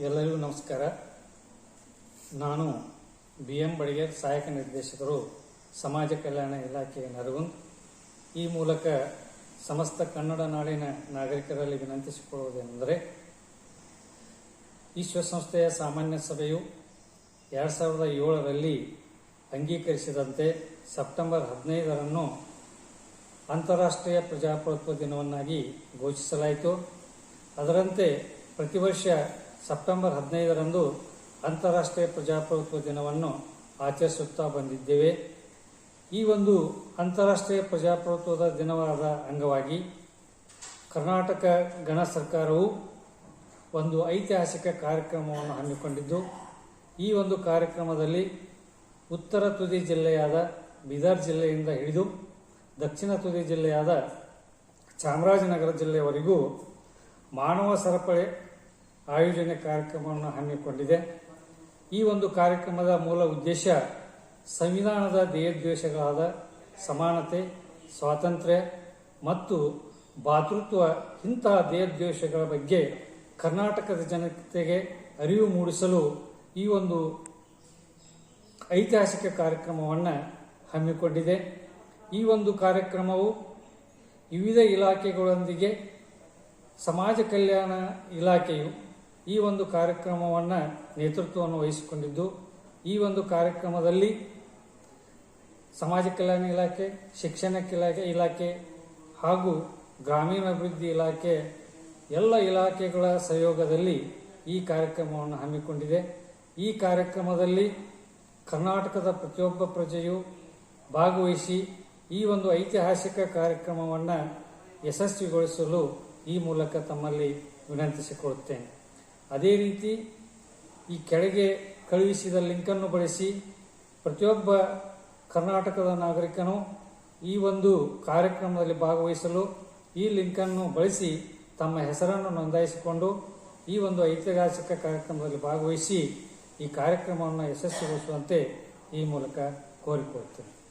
ಎಲ್ಲರಿಗೂ ನಮಸ್ಕಾರ. ನಾನು ಬಿ ಎಂ ಬಡಿಗೇರ್ ಸಹಾಯಕ ನಿರ್ದೇಶಕರು ಸಮಾಜ ಕಲ್ಯಾಣ ಇಲಾಖೆ ನರಗುಂದ್. ಈ ಮೂಲಕ ಸಮಸ್ತ ಕನ್ನಡ ನಾಡಿನ ನಾಗರಿಕರಲ್ಲಿ ವಿನಂತಿಸಿಕೊಳ್ಳುವುದೆಂದರೆ ವಿಶ್ವಸಂಸ್ಥೆಯ ಸಾಮಾನ್ಯ ಸಭೆಯು ಎರಡು ಸಾವಿರದ ಏಳರಲ್ಲಿ ಅಂಗೀಕರಿಸಿದಂತೆ ಸೆಪ್ಟೆಂಬರ್ ಹದಿನೈದರನ್ನು ಅಂತಾರಾಷ್ಟ್ರೀಯ ಪ್ರಜಾಪ್ರಭುತ್ವ ದಿನವನ್ನಾಗಿ ಘೋಷಿಸಲಾಯಿತು. ಅದರಂತೆ ಪ್ರತಿ ವರ್ಷ ಸೆಪ್ಟೆಂಬರ್ ಹದಿನೈದರಂದು ಅಂತಾರಾಷ್ಟ್ರೀಯ ಪ್ರಜಾಪ್ರಭುತ್ವ ದಿನವನ್ನು ಆಚರಿಸುತ್ತಾ ಬಂದಿದ್ದೇವೆ. ಈ ಒಂದು ಅಂತಾರಾಷ್ಟ್ರೀಯ ಪ್ರಜಾಪ್ರಭುತ್ವದ ದಿನವಾದ ಅಂಗವಾಗಿ ಕರ್ನಾಟಕ ಗಣ ಸರ್ಕಾರವು ಒಂದು ಐತಿಹಾಸಿಕ ಕಾರ್ಯಕ್ರಮವನ್ನು ಹಮ್ಮಿಕೊಂಡಿದ್ದು, ಈ ಒಂದು ಕಾರ್ಯಕ್ರಮದಲ್ಲಿ ಉತ್ತರ ತುದಿ ಜಿಲ್ಲೆಯಾದ ಬೀದರ್ ಜಿಲ್ಲೆಯಿಂದ ಹಿಡಿದು ದಕ್ಷಿಣ ತುದಿ ಜಿಲ್ಲೆಯಾದ ಚಾಮರಾಜನಗರ ಜಿಲ್ಲೆಯವರೆಗೂ ಮಾನವ ಸರಪಳಿ ಆಯೋಜನೆ ಕಾರ್ಯಕ್ರಮವನ್ನು ಹಮ್ಮಿಕೊಂಡಿದೆ. ಈ ಒಂದು ಕಾರ್ಯಕ್ರಮದ ಮೂಲ ಉದ್ದೇಶ ಸಂವಿಧಾನದ ಧ್ಯೇಯೋದ್ದೇಶಗಳಾದ ಸಮಾನತೆ, ಸ್ವಾತಂತ್ರ್ಯ ಮತ್ತು ಭಾತೃತ್ವ ಇಂತಹ ಧ್ಯೇಯೋದ್ದೇಶಗಳ ಬಗ್ಗೆ ಕರ್ನಾಟಕದ ಜನತೆಗೆ ಅರಿವು ಮೂಡಿಸಲು ಈ ಒಂದು ಐತಿಹಾಸಿಕ ಕಾರ್ಯಕ್ರಮವನ್ನು ಹಮ್ಮಿಕೊಂಡಿದೆ. ಈ ಒಂದು ಕಾರ್ಯಕ್ರಮವು ವಿವಿಧ ಇಲಾಖೆಗಳೊಂದಿಗೆ ಸಮಾಜ ಕಲ್ಯಾಣ ಇಲಾಖೆಯು ಈ ಒಂದು ಕಾರ್ಯಕ್ರಮವನ್ನು ನೇತೃತ್ವವನ್ನು ವಹಿಸಿಕೊಂಡಿದ್ದು, ಈ ಒಂದು ಕಾರ್ಯಕ್ರಮದಲ್ಲಿ ಸಮಾಜ ಕಲ್ಯಾಣ ಇಲಾಖೆ, ಶಿಕ್ಷಣ ಇಲಾಖೆ ಇಲಾಖೆ ಹಾಗೂ ಗ್ರಾಮೀಣಾಭಿವೃದ್ಧಿ ಇಲಾಖೆ ಎಲ್ಲ ಇಲಾಖೆಗಳ ಸಹಯೋಗದಲ್ಲಿ ಈ ಕಾರ್ಯಕ್ರಮವನ್ನು ಹಮ್ಮಿಕೊಂಡಿದೆ. ಈ ಕಾರ್ಯಕ್ರಮದಲ್ಲಿ ಕರ್ನಾಟಕದ ಪ್ರತಿಯೊಬ್ಬ ಪ್ರಜೆಯು ಭಾಗವಹಿಸಿ ಈ ಒಂದು ಐತಿಹಾಸಿಕ ಕಾರ್ಯಕ್ರಮವನ್ನು ಯಶಸ್ವಿಗೊಳಿಸಲು ಈ ಮೂಲಕ ತಮ್ಮಲ್ಲಿ ವಿನಂತಿಸಿಕೊಳ್ಳುತ್ತೇನೆ. ಅದೇ ರೀತಿ ಈ ಕೆಳಗೆ ಕಳುಹಿಸಿದ ಲಿಂಕನ್ನು ಬಳಸಿ ಪ್ರತಿಯೊಬ್ಬ ಕರ್ನಾಟಕದ ನಾಗರಿಕನು ಈ ಒಂದು ಕಾರ್ಯಕ್ರಮದಲ್ಲಿ ಭಾಗವಹಿಸಲು ಈ ಲಿಂಕನ್ನು ಬಳಸಿ ತಮ್ಮ ಹೆಸರನ್ನು ನೋಂದಾಯಿಸಿಕೊಂಡು ಈ ಒಂದು ಐತಿಹಾಸಿಕ ಕಾರ್ಯಕ್ರಮದಲ್ಲಿ ಭಾಗವಹಿಸಿ ಈ ಕಾರ್ಯಕ್ರಮವನ್ನು ಯಶಸ್ವಿಗೊಳಿಸುವಂತೆ ಈ ಮೂಲಕ ಕೋರಿಕೊಳ್ಳುತ್ತೇನೆ